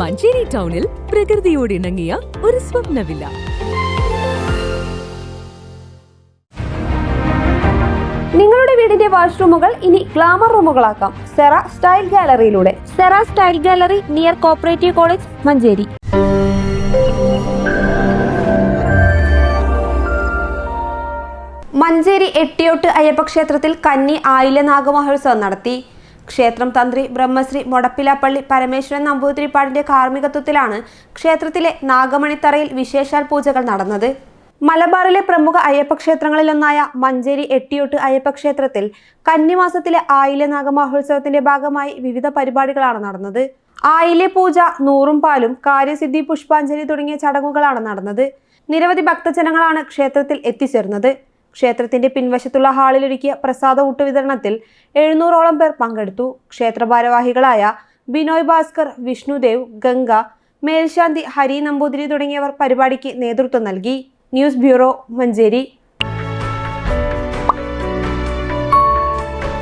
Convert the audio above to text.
മഞ്ചേരി ടൗണിൽ പ്രകൃതിയോട് ഇണങ്ങിയ ഒരു സ്വപ്നവില്ല. നിങ്ങളുടെ വീടിന്റെ വാഷ്റൂമുകൾ ഇനി ഗ്ലാമർ റൂമുകളാക്കാം. Sera style ഗാലറിയിലൂടെ. Sera style gallery near cooperative college Manjeri. Manjeri എട്ടിയോട്ട് Ayyappa ക്ഷേത്രത്തിൽ കന്നി ആയില്യ നാഗമഹോത്സവം നടത്തി. ക്ഷേത്രം തന്ത്രി ബ്രഹ്മശ്രീ മൊടപ്പിലാപ്പള്ളി പരമേശ്വരൻ നമ്പൂതിരിപ്പാടിന്റെ കാർമ്മികത്വത്തിലാണ് ക്ഷേത്രത്തിലെ നാഗമണിത്തറയിൽ വിശേഷാൽ പൂജകൾ നടന്നത്. മലബാറിലെ പ്രമുഖ അയ്യപ്പക്ഷേത്രങ്ങളിലൊന്നായ മഞ്ചേരി എട്ടിയോട്ട് അയ്യപ്പക്ഷേത്രത്തിൽ കന്നിമാസത്തിലെ ആയില്യ നാഗമഹോത്സവത്തിന്റെ ഭാഗമായി വിവിധ പരിപാടികളാണ് നടന്നത്. ആയില്യ പൂജ നൂറും പാലും കാര്യസിദ്ധി പുഷ്പാഞ്ജലി തുടങ്ങിയ ചടങ്ങുകളാണ് നടന്നത്. നിരവധി ഭക്തജനങ്ങളാണ് ക്ഷേത്രത്തിൽ എത്തിച്ചേർന്നത്. ക്ഷേത്രത്തിന്റെ പിൻവശത്തുള്ള ഹാളിലൊരുക്കിയ പ്രസാദ ഊട്ട് വിതരണത്തിൽ എഴുന്നൂറോളം പേർ പങ്കെടുത്തു. ക്ഷേത്ര ഭാരവാഹികളായ ബിനോയ് ഭാസ്കർ വിഷ്ണുദേവ് ഗംഗ മേൽശാന്തി ഹരി നമ്പൂതിരി തുടങ്ങിയവർ പരിപാടിക്ക് നേതൃത്വം നൽകി. News bureau Manjeri.